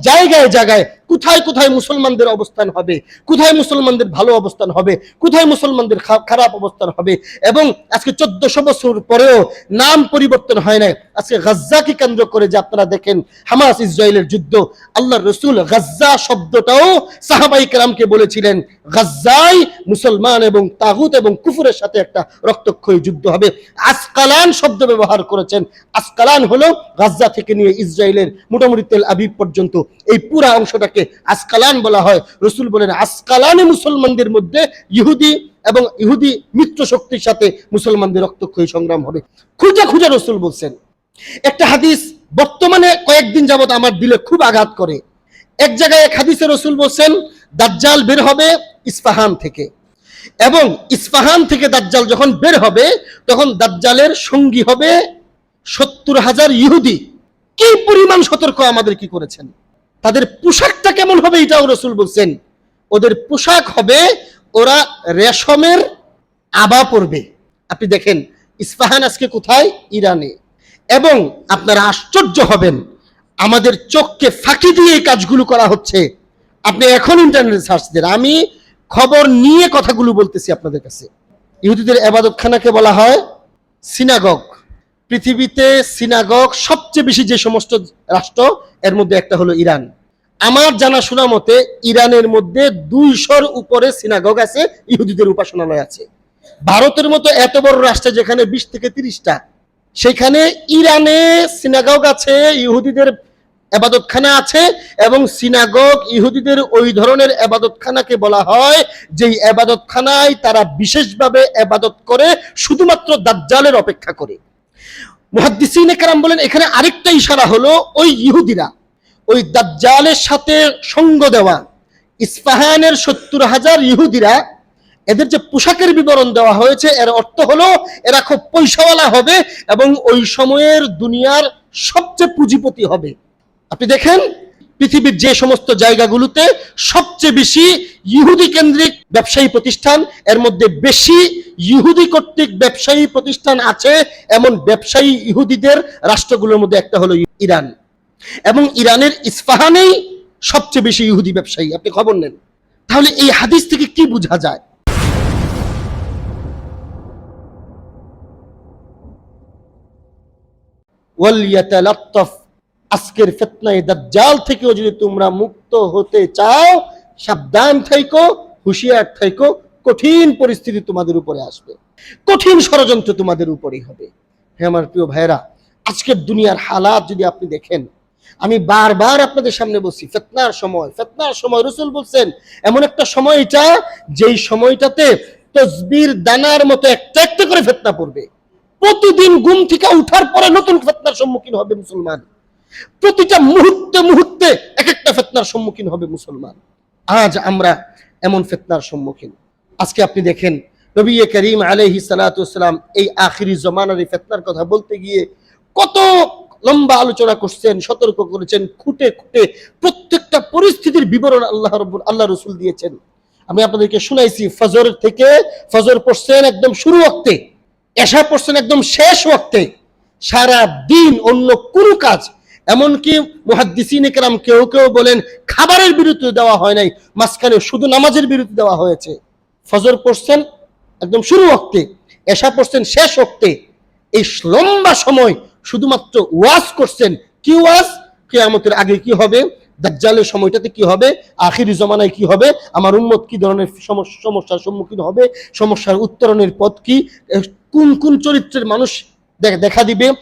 জায়গায় জায়গায় কোথায় কোথায় মুসলমানদের অবস্থান হবে? কোথায় মুসলমানদের ভালো অবস্থান হবে? কোথায় মুসলমানদের খারাপ অবস্থান হবে? এবং আজকে চোদ্দশো বছর পরেও নাম পরিবর্তন হয় নাই। আজকে গাজ্জাকে কেন্দ্র করে যে আপনারা দেখেন, হামাস ইসরায়েলের যুদ্ধ আল্লাহ রসুল গাজ্জা শব্দটাও সাহাবাই কেরামকে বলেছিলেন, গাজ্জাই মুসলমান এবং তাগুত এবং কুফুরের সাথে একটা রক্তক্ষয়ী যুদ্ধ হবে। আসকালান শব্দ ব্যবহার করেছেন। আসকালান হলো গাজ্জা থেকে নিয়ে ইসরায়েলের মোটামুটি তেল আবিব পর্যন্ত। এই পুরা অংশটাকে আসকালান বলা হয়। রসুল বলেন, আসকালানে মুসলমানদের মধ্যে ইহুদি এবং ইহুদি মিত্র শক্তির সাথে মুসলমানদের রক্তক্ষয়ী সংগ্রাম হবে। খুঁজে খুঁজে রসুল বলছেন, একটা হাদিস বর্তমানে কয়েকদিন যাবত আমার দিলে খুব আঘাত করে। এক জায়গায় এক হাদিসে রসুল বলছেন, দাজ্জাল বের হবে ইস্পাহান থেকে। এবং ইস্পাহান থেকে দাজ্জাল যখন বের হবে, তখন দাজ্জালের সঙ্গী হবে সত্তর হাজার ইহুদি। কি পরিমাণ সতর্ক আমাদের কি করেছেন? তাদের পোশাকটা কেমন হবে এটাও রসুল বলছেন। ওদের পোশাক হবে, ওরা রেশমের আবা পরবে। আপনি দেখেন, ইস্পাহান আজকে কোথায়? ইরানে। এবং আপনারা আশ্চর্য হবেন, আমাদের চোখকে ফাঁকি দিয়ে এই কাজগুলো করা হচ্ছে। আপনি এখন ইন্টারনেটে সার্চ দেন, আমি খবর নিয়ে কথাগুলো বলতেছি আপনাদের কাছে। ইহুদিদের এবাদতখানাকে বলা হয় সিনাগগ পৃথিবীতে সিনাগগ সবচেয়ে বেশি যে সমস্ত রাষ্ট্র, এর মধ্যে একটা হলো ইরান। আমার জানা শোনা মতে, ইরানের মধ্যে দুইশোর উপরে সিনাগগ আছে, ইহুদিদের উপাসনালয় আছে। ভারতের মতো এত বড় রাষ্ট্রে যেখানে বিশ থেকে তিরিশটা, সেখানে ইরানে সিনাগগ আছে, ইহুদিদের এবাদতখানা আছে এবং সিনাগগ ইহুদিদের ওই ধরনের এবাদতখানাকে বলা হয় যে এবাদতখানায় তারা বিশেষভাবে এবাদত করে, শুধুমাত্র দাজ্জালের অপেক্ষা করে। মুহাদ্দিসিনে কারাম বলেন, এখানে আরেকটা ইশারা হলো ওই ইহুদিরা ওই দাজ্জালের সাথে সঙ্গ দেওয়া, ইস্পাহানের সত্তর হাজার ইহুদিরা, এদের যে পোশাকের বিবরণ দেওয়া হয়েছে, এর অর্থ হলো এরা খুব পয়সাওয়ালা হবে এবং ওই সময়ের দুনিয়ার সবচেয়ে পুঁজিপতি হবে। আপনি দেখেন, পৃথিবীর যে সমস্ত জায়গাগুলোতে সবচেয়ে বেশি ইহুদি কেন্দ্রিক ব্যবসায়ী প্রতিষ্ঠান, এর মধ্যে বেশি ইহুদি কর্তৃক ব্যবসায়ী প্রতিষ্ঠান আছে, এমন ব্যবসায়ী ইহুদিদের রাষ্ট্রগুলোর মধ্যে একটা হলো ইরান। এবং ইরানের ইস্পাহানেই সবচেয়ে বেশি ইহুদি ব্যবসায়ী, আপনি খবর নেন। তাহলে এই হাদিস থেকে কি বোঝা যায়? আজকের ফিতনায়ে দাজ্জাল থেকেও যদি তোমরা মুক্ত হতে চাও, সাবধান থাইকো, হুঁশিয়ার থাইকো, কঠিন পরিস্থিতি তোমাদের উপরে আসবে। কঠিন ষড়যন্ত্র তোমাদের উপরেই হবে। হে আমার প্রিয় ভাইরা আজকের দুনিয়ার হালাত যদি আপনি দেখেন আমি বারবার আপনাদের সামনে বলছি, ফেতনার সময় ফেতনার সময়, রসুল বলছেন, এমন একটা সময় এটা, যেই সময়টাতে তসবির দানার মতো একটা একটা করে ফেতনা পড়বে। প্রতিদিন ঘুম থেকে উঠার পরে নতুন ফেতনার সম্মুখীন হবে মুসলমান। প্রতিটা মুহূর্তে মুহূর্তে এক একটা ফেতনার সম্মুখীন হবে মুসলমান। আজ আমরা এমন ফেতনার সম্মুখীন। আজকে আপনি দেখেন, নবী করিম আলহি সালাতাম এই আখিরি জমানার এই ফেতনার কথা বলতে গিয়ে কত লম্বা আলোচনা করছেন, সতর্ক করেছেন, খুঁটে খুঁটে প্রত্যেকটা পরিস্থিতির বিবরণ আল্লাহ রব্বুল আল্লাহ রসুল দিয়েছেন। আমি আপনাদেরকে শুনাইছি, ফজর থেকে ফজর পড়ছেন একদম শুরু ওক্তে এশা পড়ছেন একদম শেষ ওক্তে সারা দিন অন্য কোনো কাজ, এমনকি মুহাদ্দিসিন একরাম কেউ কেউ বলেন খাবারের বিরতি দেওয়া হয় নাই, মাঝখানে শুধু নামাজের বিরতি দেওয়া হয়েছে। ফজর পড়ছেন একদম শুরু ওক্তে এশা পড়ছেন শেষ ওক্তে এই লম্বা সময় শুধুমাত্র ওয়াজ করছেন। কি ওয়াজ? কেয়ামতের আগে কি হবে? দাজ্জালের সময়টাতে কি হবে? আখিরি জমানায় কি হবে? আমার উন্মত কি ধরনের সমস্যার সম্মুখীন হবে? সমস্যার উত্তরণের পথ কি? কোন কোন চরিত্রের মানুষ দেখা দিবে?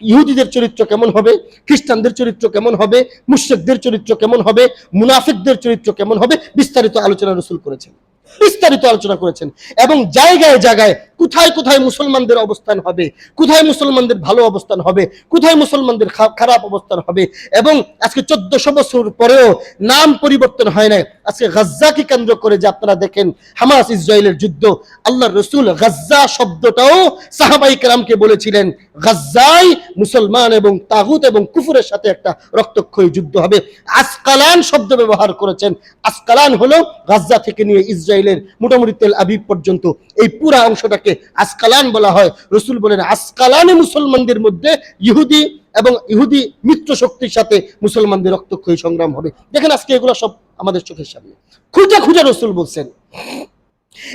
ইহুদিদের চরিত্র কেমন হবে? খ্রিস্টানদের চরিত্র কেমন হবে? মুশ্রিকদের চরিত্র কেমন হবে? মুনাফিকদের চরিত্র কেমন হবে? বিস্তারিত আলোচনা রসুল করেছেন। বিস্তারিত আলোচনা করেছেন। এবং জায়গায় জায়গায় কোথায় কোথায় মুসলমানদের অবস্থান হবে? কোথায় মুসলমানদের ভালো অবস্থান হবে? কোথায় মুসলমানদের খারাপ অবস্থান হবে? এবং আজকে চোদ্দশো বছর পরেও নাম পরিবর্তন হয় নাই। আজকে গাজ্জাকে কেন্দ্র করে যে আপনারা দেখেন, হামাস ইসরায়েলের যুদ্ধ আল্লাহ রসুল গাজ্জা শব্দটাও সাহাবাই কেরামকে বলেছিলেন, গাজ্জাই মুসলমান এবং তাগুত এবং কুফুরের সাথে একটা রক্তক্ষয়ী যুদ্ধ হবে। আসকালান শব্দ ব্যবহার করেছেন। আসকালান হলো গাজ্জা থেকে নিয়ে ইসরায়েলের মোটামুটি তেল আবিব পর্যন্ত। এই পুরা অংশটাকে মুসলমানদেরকে আসকালান বলা হয়। রসুল বলেন, আসকালানে মুসলমানদের মধ্যে ইহুদি এবং ইহুদি মিত্র শক্তির সাথে মুসলমানদের রক্তক্ষয়ী সংগ্রাম হবে। দেখেন আজকে এগুলো সব আমাদের চোখের সামনে। খুঁজে খুঁজে রসুল বলছেন।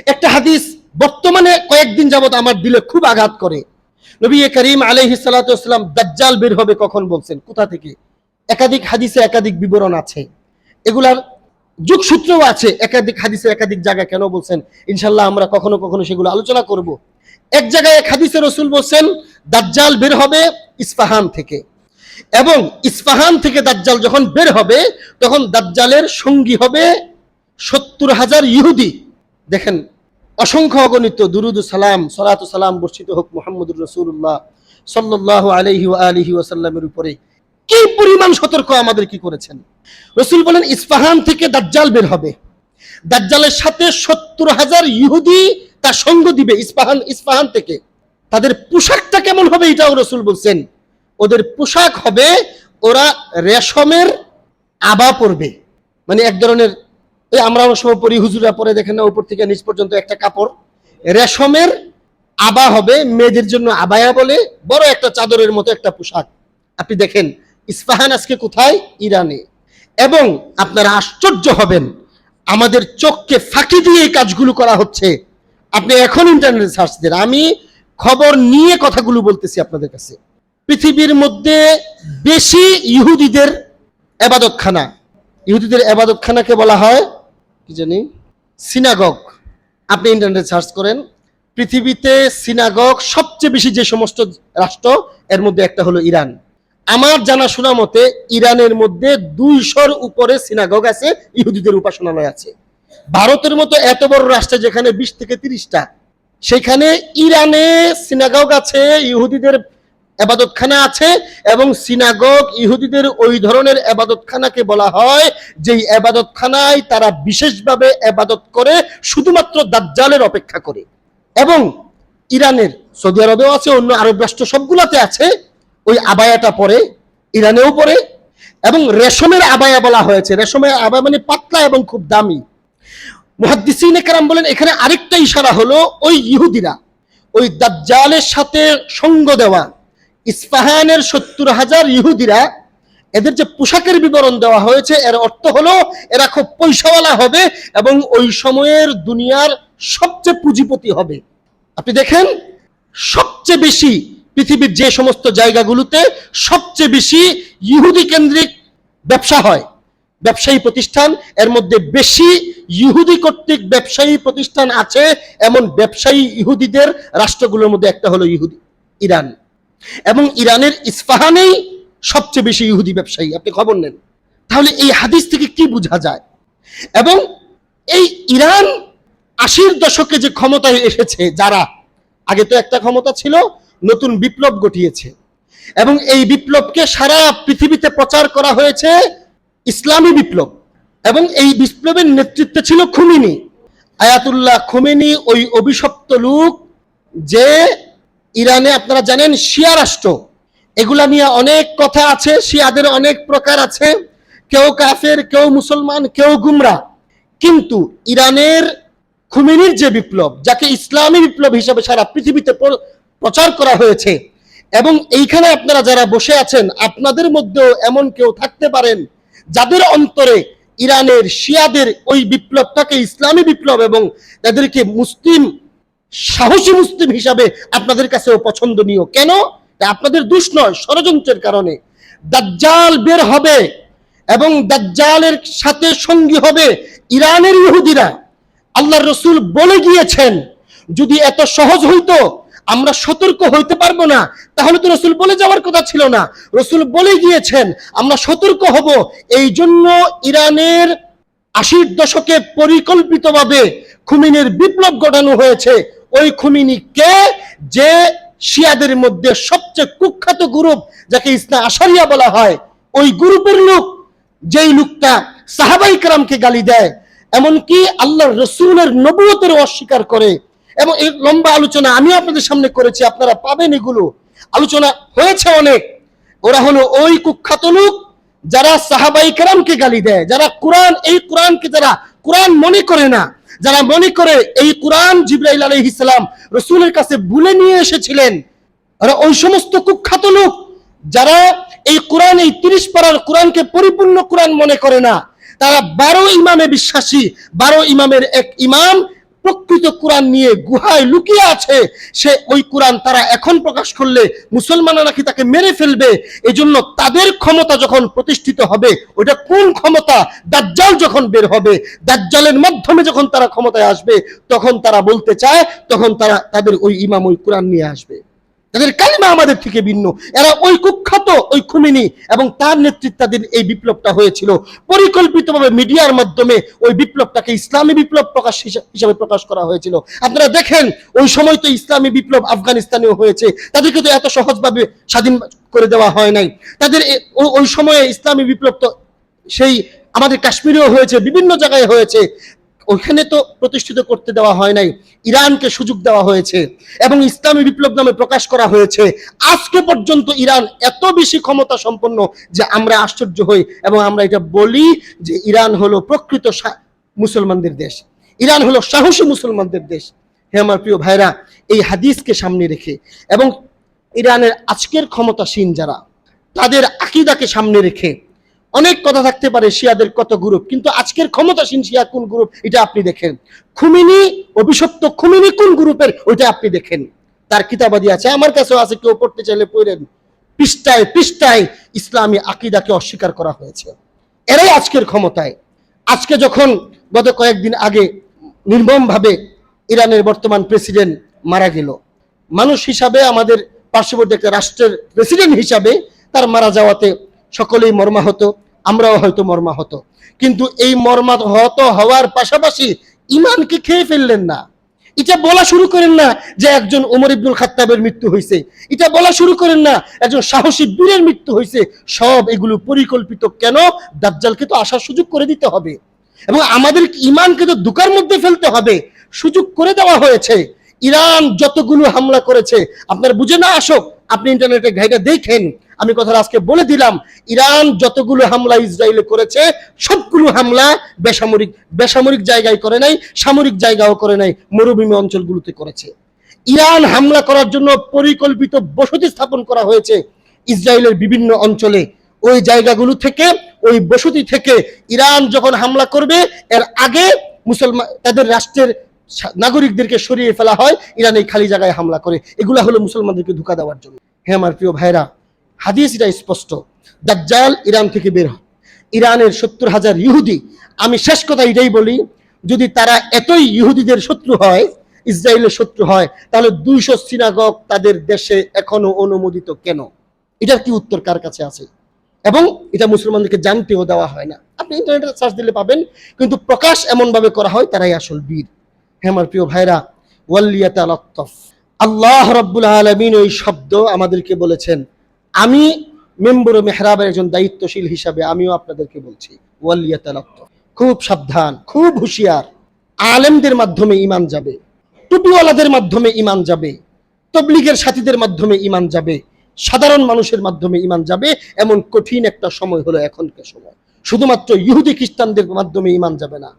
একটা হাদিস বর্তমানে কয়েকদিন যাবত আমার দিলে খুব আঘাত করে। নবী করিম আলহি সালাতাম দাজ্জাল বের হবে কখন বলছেন? কোথা থেকে? একাধিক হাদিসে একাধিক বিবরণ আছে। এগুলার যুগসূত্রও আছে, একাধিক হাদিসে একাধিক জায়গায় কেন বলছেন? ইনশাল্লাহ আমরা কখনো কখনো সেগুলো আলোচনা করব। এক জায়গায় এক হাদিসে রসুল বলছেন, দাজ্জাল বের হবে ইস্পাহান থেকে। এবং ইস্পাহান থেকে দাজ্জাল যখন বের হবে, তখন দাজ্জালের সঙ্গী হবে সত্তর হাজার ইহুদি। দেখেন, অসংখ্য অগণিত দুরুদ সালাম, সলাত সালাম বর্ষিত হোক মোহাম্মদুর রসুল্লাহ সাল্লাহ আলহি আলহি ওয়াসাল্লামের উপরে। কি পরিমাণ সতর্ক আমাদের কি করেছেন? রসুল বলেন, ইস্পাহান থেকে দাজ্জাল বের হবে। দাজ্জালের সাথে সত্তর হাজার ইহুদি তার সঙ্গ দিবে ইস্পাহান ইস্পাহান থেকে। তাদের পোশাকটা কেমন হবে এটাও রসুল বলছেন। ওদের পোশাক হবে, ওরা রেশমের আবা পরবে। মানে এক ধরনের, এই আমরা অনেক সময় পরি হুজুরা পরে দেখেন না, উপর থেকে নিচ পর্যন্ত একটা কাপড়। রেশমের আবা হবে, মেয়েদের জন্য আবায়া বলে, বড় একটা চাদরের মতো একটা পোশাক। আপনি দেখেন, ইস্পাহান আজকে কোথায়? ইরানে। এবং আপনারা আশ্চর্য হবেন, আমাদের চোখকে ফাঁকি দিয়ে এই কাজগুলো করা হচ্ছে। আপনি এখন ইন্টারনেটে সার্চ দেন, আমি খবর নিয়ে কথাগুলো বলতেছি আপনাদের কাছে। পৃথিবীর মধ্যে বেশি ইহুদিদের এবাদতখানা ইহুদিদের এবাদতখানাকে বলা হয়, কি জানি সিনাগগ আপনি ইন্টারনেটে সার্চ করেন, পৃথিবীতে সিনাগগ সবচেয়ে বেশি যে সমস্ত রাষ্ট্র, এর মধ্যে একটা হলো ইরান। আমার জানাশোনা মতে ইরানের মধ্যে দুইশোর উপরে সিনাগগ আছে, ইহুদিদের উপাসনালয় আছে। ভারতের মতো এত বড় রাষ্ট্রে যেখানে বিশ থেকে তিরিশটা, সেখানে ইরানে সিনাগগ আছে, ইহুদিদের এবাদতখানা আছে এবং সিনাগগ ইহুদিদের ওই ধরনের এবাদতখানাকে বলা হয় যে এবাদতখানায় তারা বিশেষভাবে এবাদত করে, শুধুমাত্র দাজ্জালের অপেক্ষা করে। এবং ইরানের সৌদি আরবেও আছে, অন্য আরব রাষ্ট্র সবগুলাতে আছে ওই আবায়াটা পরে, ইরানেও পরে, এবং রেশমের আবায়া বলা হয়েছে। রেশমের আবায়া মানে পাতলা এবং খুব দামি। মুহাদ্দিসিন একরাম বলেন, এখানে আরেকটা ইশারা হলো ওই ইহুদিরা, ওই দাজ্জালের সাথে সঙ্গ দেওয়া, ইস্পাহানের সত্তর হাজার ইহুদিরা, এদের যে পোশাকের বিবরণ দেওয়া হয়েছে, এর অর্থ হলো এরা খুব পয়সাওয়ালা হবে এবং ওই সময়ের দুনিয়ার সবচেয়ে পুঁজিপতি হবে। আপনি দেখেন, সবচেয়ে বেশি পৃথিবীর যে সমস্ত জায়গাগুলোতে সবচেয়ে বেশি ইহুদি কেন্দ্রিক ব্যবসা হয়, ব্যবসায়ী প্রতিষ্ঠান, এর মধ্যে বেশি ইহুদি কর্তৃক ব্যবসায়ী প্রতিষ্ঠান আছে এমন ব্যবসায়ী ইহুদিদের রাষ্ট্রগুলোর মধ্যে একটা হলো ইহুদি, ইরান। এবং ইরানের ইস্পাহানেই সবচেয়ে বেশি ইহুদি ব্যবসায়ী, আপনি খবর নেন। তাহলে এই হাদিস থেকে কি বোঝা যায়? এবং এই ইরান আশির দশকে যে ক্ষমতায় এসেছে, যারা, আগে তো একটা ক্ষমতা ছিল নতুন বিপ্লব ঘটিয়েছে। এবং এই বিপ্লবকে সারা পৃথিবীতে প্রচার করা হয়েছে ইসলামী বিপ্লব। এবং এই বিপ্লবের নেতৃত্বে ছিল খুমিনি। আয়াতুল্লাহ খুমিনি, ওই অভিশপ্ত লোক যে ইরানে আপনারা জানেন শিয়া রাষ্ট্র। এগুলা নিয়ে অনেক কথা আছে, শিয়াদের অনেক প্রকার আছে। কেউ কাফের, কেউ মুসলমান, কেউ গুমরা। কিন্তু ইরানের খুমিনির যে বিপ্লব, যাকে ইসলামী বিপ্লব হিসাবে সারা পৃথিবীতে প্রচার করা হয়েছে। এবং এইখানে আপনারা যারা বসে আছেন, আপনাদের মধ্যেও এমন কেউ থাকতে পারেন যাদের অন্তরে ইরানের শিয়াদের ওই বিপ্লবটাকে ইসলামী বিপ্লব এবং তাদেরকে মুসলিম, সাহসী মুসলিম হিসাবে আপনাদের কাছেও পছন্দনীয়। কেন? আপনাদের দুষ নয়, ষড়যন্ত্রের কারণে। দাজ্জাল বের হবে এবং দাজ্জালের সাথে সঙ্গী হবে ইরানের ইহুদিরা। আল্লাহর রসুল বলে গিয়েছেন, যদি এত সহজ হইতো আমরা সতর্ক হইতে পারব না। তাহলে তো রসুল বলে যাওয়ার কথা ছিল না। রসুল বলে গিয়েছেন, আমরা সতর্ক হব। এই জন্য ইরানের আশির দশকে পরিকল্পিতভাবে খুমিনের বিপ্লব ঘটানো হয়েছে। ওই খুমিনি কে যে শিয়াদের মধ্যে সবচেয়ে কুখ্যাত গ্রুপ, যাকে ইসনা আশারিয়া বলা হয়, ওই গ্রুপের লোক, যেই লোকটা সাহাবাই কারামকে গালি দেয়, এমনকি আল্লাহ রসুলের নবুয়তের অস্বীকার করে এবং এই লম্বা আলোচনা আমিও আপনাদের সামনে করেছি, আপনারা পাবেন এগুলো। আলোচনা হয়েছে অনেক। ওরা হলো ওই কুখ্যাত লোক যারা সাহাবাই কারামকে গালি দেয়, যারা কোরআন, এই কোরআনকে যারা কোরআন মনে করে না, যারা মনে করে এই কোরআন জিব্রাইল আলাইহিস সালাম রসুলের কাছে ভুলে নিয়ে এসেছিলেন ওই সমস্ত কুখ্যাত লোক যারা এই কোরআন, এই তিরিশ পাড়ার কোরআনকে পরিপূর্ণ কোরআন মনে করে না, তারা বারো ইমামে বিশ্বাসী, বারো ইমামের এক ইমাম প্রকৃত কোরআন নিয়ে গুহায় লুকিয়ে আছে, সে ওই কোরআন তারা এখন প্রকাশ করলে মুসলমানরা নাকি তাকে মেরে ফেলবে। এজন্য তাদের ক্ষমতা যখন প্রতিষ্ঠিত হবে, ওইটা কোন ক্ষমতা? দাজ্জাল যখন বের হবে, দাজ্জালের মাধ্যমে যখন তারা ক্ষমতায় আসবে, তখন তারা বলতে চায়, তখন তারা তাদের ওই ইমাম ওই কোরআন নিয়ে আসবে। তাদের কালিমা আমাদের থেকে ভিন্ন। এরা ওই কুখ্যাত, ওই খুমিনি এবং তার নেতৃত্বাধীন এই বিপ্লবটা হয়েছিল। পরিকল্পিতভাবে মিডিয়ার মাধ্যমে ওই বিপ্লবটাকে ইসলামী বিপ্লব প্রকাশ হিসাবে প্রকাশ করা হয়েছিল। আপনারা দেখেন, ওই সময় তো ইসলামী বিপ্লব আফগানিস্তানেও হয়েছে। তাদেরকে তো এত সহজভাবে স্বাধীন করে দেওয়া হয় নাই। তাদের ওই সময়ে ইসলামী বিপ্লব তো সেই আমাদের কাশ্মীরেও হয়েছে, বিভিন্ন জায়গায় হয়েছে। ওখানে তো প্রতিষ্ঠিত করতে দেওয়া হয় নাই, ইরানকে সুযোগ দেওয়া হয়েছে এবং ইসলামী বিপ্লব নামে প্রকাশ করা হয়েছে। আজকে পর্যন্ত ইরান এত বেশি ক্ষমতা সম্পন্ন যে আমরা আশ্চর্য হই এবং আমরা এটা বলি যে ইরান হলো প্রকৃত মুসলমানদের দেশ। ইরান হলো সাহসী মুসলমানদের দেশ। হে আমার প্রিয় ভাইরা এই হাদিসকে সামনে রেখে এবং ইরানের আজকের ক্ষমতাসীন যারা, তাদের আকিদাকে সামনে রেখে অনেক কথা থাকতে পারে শিয়াদের কত গ্রুপ কিন্তু আজকের ক্ষমতাসীন শিয়া কোন গ্রুপ এটা আপনি দেখেন। খুমিনি, অভিশপ্ত খুমিনি কোন গ্রুপের ওইটা আপনি দেখেন। তার কিতাবাদি আছে, আমার কাছেও আছে, কেউ পড়তে চাইলে পড়েন। পৃষ্ঠায় পৃষ্ঠায় ইসলামী আকিদাকে অস্বীকার করা হয়েছে। এরাই আজকের ক্ষমতায়। আজকে যখন গত কয়েকদিন আগে নির্মমভাবে ইরানের বর্তমান প্রেসিডেন্ট মারা গেল, মানুষ হিসাবে আমাদের পার্শ্ববর্তী একটা রাষ্ট্রের প্রেসিডেন্ট হিসাবে তার মারা যাওয়াতে সকলেই মর্মাহত। আমরাও হয়তো মর্মাহত। কিন্তু এই মর্মাহত হওয়ার পাশাপাশি ইমানকে খেয়ে ফেললেন না। এটা বলা শুরু করেন না যে একজন ওমর ইবনুল খাত্তাবের মৃত্যু হয়েছে এটা বলা শুরু করেন না একজন সাহসী বীরের মৃত্যু হয়েছে সব এগুলো পরিকল্পিত কেন? দাজ্জালকে তো আসার সুযোগ করে দিতে হবে। এবং আমাদের ইমানকে তো দুকার মধ্যে ফেলতে হবে। সুযোগ করে দেওয়া হয়েছে। ইরান যতগুলো হামলা করেছে, আপনার বুঝে না আসুক, আপনি ইন্টারনেটে ঘাইটা দেখেন। আমি কথা আজকে বলে দিলাম, ইরান যতগুলো হামলা ইসরায়েলে করেছে, সবগুলো হামলা বেসামরিক বেসামরিক জায়গায় করে নাই, সামরিক জায়গাও করে নাই, মরুভূমি অঞ্চলগুলোতে করেছে। ইরান হামলা করার জন্য পরিকল্পিত বসতি স্থাপন করা হয়েছে ইসরায়েলের বিভিন্ন অঞ্চলে। ওই জায়গাগুলো থেকে, ওই বসতি থেকে ইরান যখন হামলা করবে, এর আগে মুসলমান তাদের রাষ্ট্রের নাগরিকদেরকে সরিয়ে ফেলা হয়, ইরান এই খালি জায়গায় হামলা করে। এগুলা হলো মুসলমানদেরকে ধোকা দেওয়ার জন্য। হ্যাঁ আমার প্রিয় ভাইরা হাদিস এটা স্পষ্ট। দাজ্জাল ইরান থেকে বের হয়। ইরানের সত্তর হাজার ইহুদি, আমি শেষ কথা এটাই বলি, যদি তারা এতই ইহুদিদের শত্রু হয়, ইসরায়েলের শত্রু হয়, তাহলে দুইশো সিনাগগ তাদের দেশে এখনও অনুমোদিত কেন? এটার কি উত্তর কার কাছে আছে? এবং এটা মুসলমানদেরকে জানতেও দেওয়া হয় না। আপনি ইন্টারনেটে সার্চ দিলে পাবেন, কিন্তু প্রকাশ এমন ভাবে করা হয়, তারাই আসল বীর। হ্যাঁ আমার প্রিয় ভাইরা ওয়াল্লিয়াতা লত্তফ আল্লাহ রব্বুল আলমিন ওই শব্দ আমাদেরকে বলেছেন। আমি মেম্বর মেহরাবের একজন দায়িত্বশীল হিসাবে আমিও আপনাদেরকে বলছি ওয়াল্লিয়াতা লত্তফ খুব সাবধান, খুব হুঁশিয়ার। আলেমদের মাধ্যমে ইমান যাবে, টুপিওয়ালাদের মাধ্যমে ইমান যাবে, তবলিগের সাথীদের মাধ্যমে ইমান যাবে, সাধারণ মানুষের মাধ্যমে ইমান যাবে, এমন কঠিন একটা সময় হলো এখনকার সময়। শুধুমাত্র ইহুদি খ্রিস্টানদের মাধ্যমে ইমান যাবে না।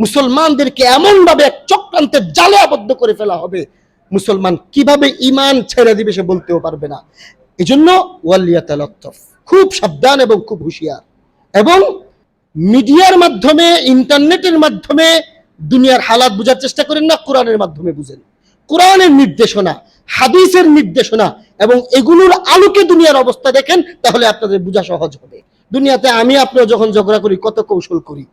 মুসলমানদেরকে এমন ভাবে এক চক্রান্তের জালে আবদ্ধ করে ফেলা হবে। মুসলমান কীভাবে ইমান ছেড়ে দিবে সে বলতেও পারবে না। ওয়ালিয়াত লত্তফ খুব সাবধান এবং খুব হুঁশিয়ার। এবং মিডিয়ার মাধ্যমে, ইন্টারনেটের মাধ্যমে দুনিয়ার হালাত বোঝার চেষ্টা করেন না, কোরআনের মাধ্যমে বুঝেন। কোরআনের নির্দেশনা, হাদিসের নির্দেশনা এবং এগুলোর আলোকে দুনিয়ার অবস্থা দেখেন, তাহলে আপনাদের বোঝা সহজ হবে। দুনিয়াতে আমি, আপনিও যখন ঝগড়া করি, কত কৌশল করি।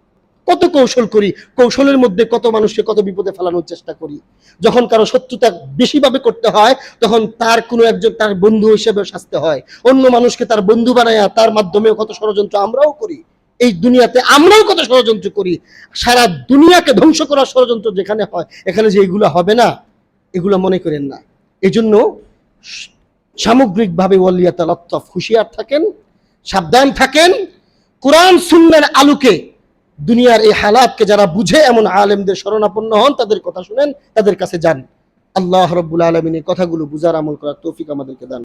কত কৌশল করি, কৌশলের মধ্যে কত মানুষকে কত বিপদে ফেলানোর চেষ্টা করি। যখন কারও শত্রুতা বেশিভাবে করতে হয়, তখন তার কোনো একজন তার বন্ধু হিসেবে সাজতে হয়। অন্য মানুষকে তার বন্ধু বানায় তার মাধ্যমেও কত ষড়যন্ত্র আমরাও করি। এই দুনিয়াতে আমরাও কত ষড়যন্ত্র করি। সারা দুনিয়াকে ধ্বংস করার ষড়যন্ত্র যেখানে হয়, এখানে যে এগুলো হবে না, এগুলো মনে করেন না। এজন্য সামগ্রিকভাবে ওয়ালিয়াতা লত্তফ হুঁশিয়ার থাকেন, সাবধান থাকেন, কোরআন, সুন্নার আলোকে দুনিয়ার এই হালাতকে যারা বুঝে, এমন আলেমদের শরণাপন্ন হন, তাদের কথা শুনেন, তাদের কাছে যান। আল্লাহ রব্বুল এই কথাগুলো বুঝার আমল করার তৌফিক আমাদেরকে দান